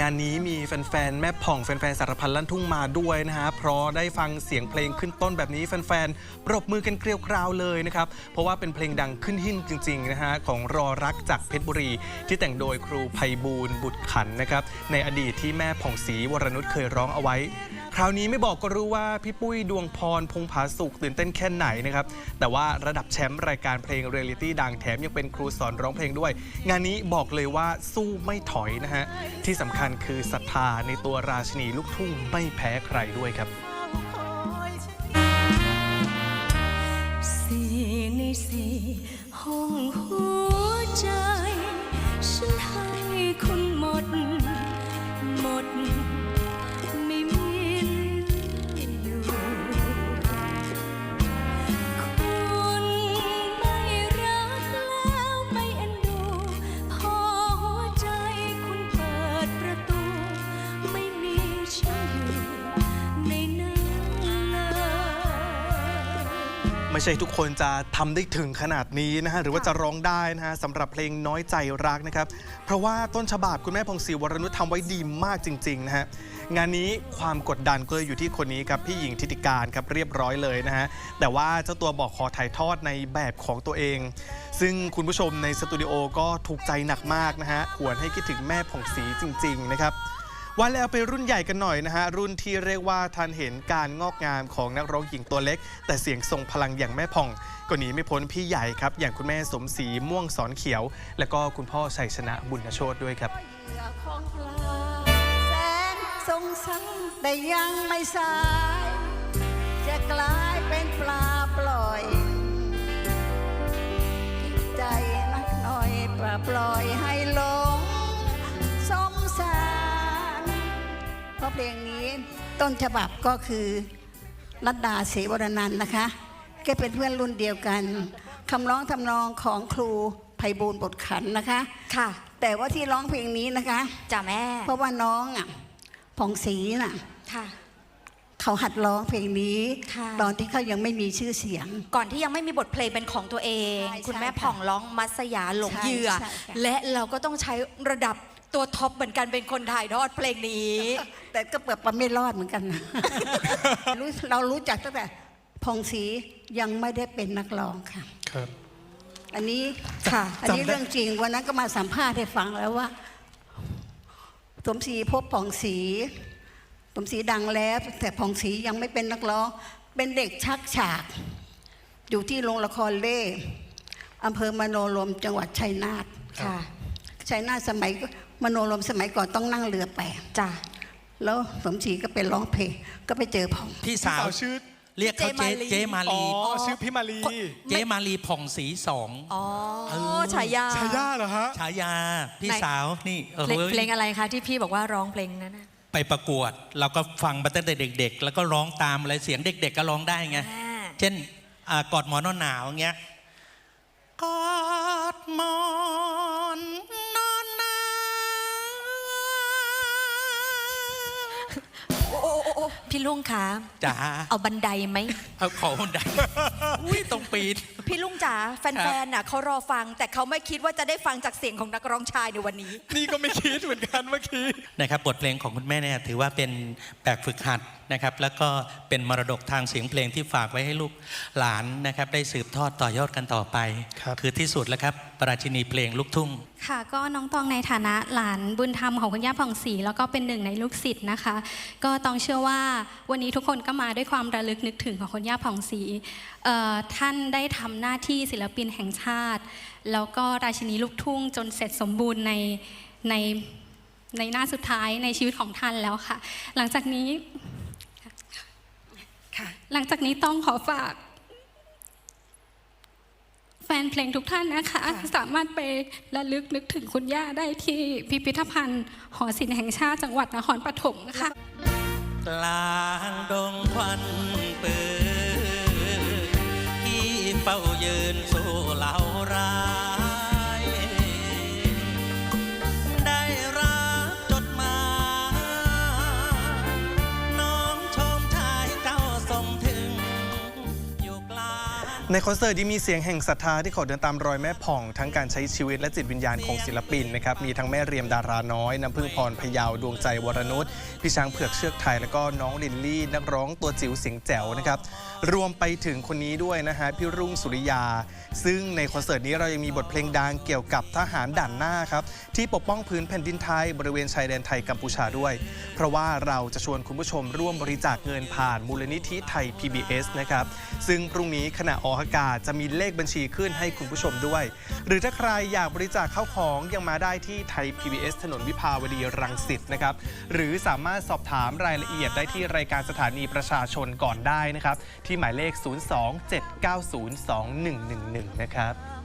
งานนี้มีแฟนๆ แม่ผ่องแฟนๆ สารพันลั่นทุ่งมาด้วยนะฮะ เพราะได้ฟังเสียงเพลงขึ้นต้นแบบนี้แฟนๆ ปรบมือกันเกลียวกราวเลยนะครับ เพราะว่าเป็นเพลงดังขึ้นหิ้นจริงๆ นะฮะ ของรอรักจากเพชรบุรี ที่แต่งโดยครูไพบูลย์บุตรขันนะครับ ในอดีตที่แม่ผ่องศรีวรนุชเคยร้องเอาไว้ คราวนี้ไม่บอกก็รู้ว่าพี่ปุ้ยดวงพรพงผาสุกตื่นเต้นแค่ไหนนะครับ แต่ว่าระดับแชมป์รายการเพลงเรียลลิตี้ดังแถมยังเป็นครูสอนร้องเพลงด้วย งานนี้บอกเลยว่าสู้ไม่ถอยนะฮะ ที่สำคัญคือศรัทธาในตัวราชินีลูกทุ่งไม่แพ้ใครด้วยครับสี่ในสี่ห้องหัว ไม่ใช่ทุกคนจะทำได้ถึงขนาดนี้นะฮะหรือว่าจะร้องได้นะฮะสำหรับเพลงน้อยใจรักนะครับ เพราะว่าต้นฉบับคุณแม่พงศรีวรนุชทำไว้ดีมากจริงๆนะฮะงานนี้ความกดดันก็เลยอยู่ที่คนนี้ครับพี่หญิงทิติการครับเรียบร้อยเลยนะฮะแต่ว่าเจ้าตัวบอกขอถ่ายทอดในแบบของตัวเอง ซึ่งคุณผู้ชมในสตูดิโอก็ถูกใจหนักมากนะฮะหวนให้คิดถึงแม่ผ่องศรีจริง ๆ นะครับ ว่าแล้วไปรุ่นใหญ่กันหน่อยนะฮะ รุ่นที่เรียกว่าทันเห็นการงอกงามของนักร้องหญิงตัวเล็ก แต่เสียงทรงพลังอย่างแม่ผ่อง ก็หนีไม่พ้นพี่ใหญ่ครับ อย่างคุณแม่สมศรีม่วงสอนเขียว และก็คุณพ่อชัยชนะบุญโชตด้วยครับเหยื่อของปลาแสงสัยแต่ยังไม่สาย จะกลายเป็นปลาปล่อย ต้นฉบับก็คือรัตดาศรีวรนันท์นะคะแกเป็นเพื่อนรุ่นเดียวกันคำร้องทำนองของครูไพบูลย์บทขันธ์นะคะ ค่ะแต่ว่าที่ร้องเพลงนี้นะคะ จ้ะแม่เพราะว่าน้องอะผ่องศรีน่ะค่ะ เขาหัดร้องเพลงนี้ ค่ะ ตอนที่เขายังไม่มีชื่อเสียง ก่อนที่ยังไม่มีบทเพลงเป็นของตัวเอง ใช่คุณแม่ใช่ค่ะผ่องร้องมัสยาหลงใช่เหยื่อใช่ค่ะ และเราก็ต้องใช้ระดับ ตัวท็อปเหมือนกันเป็นคนถ่ายทอดเพลงนี้ แต่ก็เปิดปไม่รอดเหมือนกันนะ รู้เรารู้จักตั้งแต่ผ่องศรียังไม่ได้เป็นนักร้องค่ะ ครับ อันนี้ค่ะ อันนี้จำได้ เรื่องจริงวันนั้นก็มาสัมภาษณ์ให้ฟังแล้วว่า สมศรีพบผ่องศรีสมศรีดังแล้ว แต่ผ่องศรียังไม่เป็นนักร้อง เป็นเด็กชักฉาก อยู่ที่โรงละครเล่อำเภอมโนรมจังหวัดชัยนาทค่ะชัยนาทสมัย มโนรมสมัยก่อนต้องนั่งเรือไป จ้ะแล้วสมศรีก็ไปร้องเพลงก็ไปเจอผ่อง พี่สาวพี่สาวชื่อ เรียกเขาเจ๊เจ๊มาอ๋อลีชื่อพี่มาลีเจ๊มาลีผ่องศรีสองอ๋อฉายาชายาเหรอฮะ ฉายาพี่ไหนสาวนี่เออเพลงเพลงอะไรคะที่พี่บอกว่าร้องเพลงนั้นน่ะไปประกวด เราก็ฟังมาตั้งแต่เด็ก ๆ แล้วก็ร้องตามอะไรเสียงเด็ก ๆ ก็ร้องได้ไง อ่า เช่นอ่ากอดหมอนอนหนาวอย่างเงี้ย กอ พี่ลุงคะจ๋าเอาบันไดไหมเอาขอคนดังอุ้ยต้องปีนพี่ลุงจ๋าแฟนๆน่ะเขารอฟัง แต่เขาไม่คิดว่าจะได้ฟังจากเสียงของนักร้องชายในวันนี้ นี่ก็ไม่คิดเหมือนกันเมื่อกี้นะครับบทเพลงของคุณแม่เนี่ยถือว่าเป็นแบบฝึกหัดนะครับ แล้วก็เป็นมรดกทางเสียงเพลงที่ฝากไว้ให้ลูกหลานนะครับ ได้สืบทอดต่อยอดกันต่อไปครับคือที่สุดแล้วครับปราชินีเพลงลูกทุ่ง ค่ะก็น้องตองในฐานะหลานบุญธรรมของคุณย่าผ่องศรีแล้วก็เป็นหนึ่งในลูกศิษย์นะคะ ก็ต้องเชื่อว่าวันนี้ทุกคนก็มาด้วยความระลึกนึกถึงของคุณย่าผ่องศรีเอ่อท่านได้ทำหน้าที่ศิลปินแห่งชาติ แล้วก็ราชินีลูกทุ่งจนเสร็จสมบูรณ์ในในในหน้าสุดท้ายในชีวิตของท่านแล้วค่ะ หลังจากนี้ค่ะ หลังจากนี้ต้องขอฝาก แฟนเพลงทุกท่านนะคะ สามารถไประลึกนึกถึงคุณย่าได้ที่พิพิธภัณฑ์ หอศิลป์แห่งชาติจังหวัดนครปฐมค่ะกลางดงควันปืนที่เฝ้ายืนสู้ ในคอนเสิร์ตที่มีเสียงแห่งศรัทธาที่ขอเดินตามรอยแม่ผ่อง ทั้งการใช้ชีวิตและจิตวิญญาณของศิลปินนะครับมีทั้งแม่เรียมดาราน้อย น้ำพึ่งพรพยาวดวงใจวรนุชพี่ช้างเผือกเชือกไทย แล้วก็น้องลินลี่ นักร้องตัวจิ๋วเสียงแจ๋วนะครับรวมไปถึงคนนี้ด้วยนะฮะพี่รุ่งสุริยา ซึ่งในคอนเสิร์ตนี้เรายังมีบทเพลงดังเกี่ยวกับทหารด่านหน้าครับที่ปกป้องพื้นแผ่นดินไทยบริเวณชายแดนไทยกัมพูชาด้วย เพราะว่าเราจะชวนคุณผู้ชมร่วมบริจาคเงินผ่านมูลนิธิไทย PBS นะครับซึ่งพรุ่งนี้ขณะออกอากาศจะมีเลขบัญชีขึ้นให้คุณผู้ชมด้วย หรือถ้าใครอยากบริจาคเข้าของยังมาได้ที่ไทย PBS ถนนวิภาวดีรังสิตนะครับ หรือสามารถสอบถามรายละเอียดได้ที่รายการสถานีประชาชนก่อนได้นะครับ ที่หมายเลข 027902111 นะครับ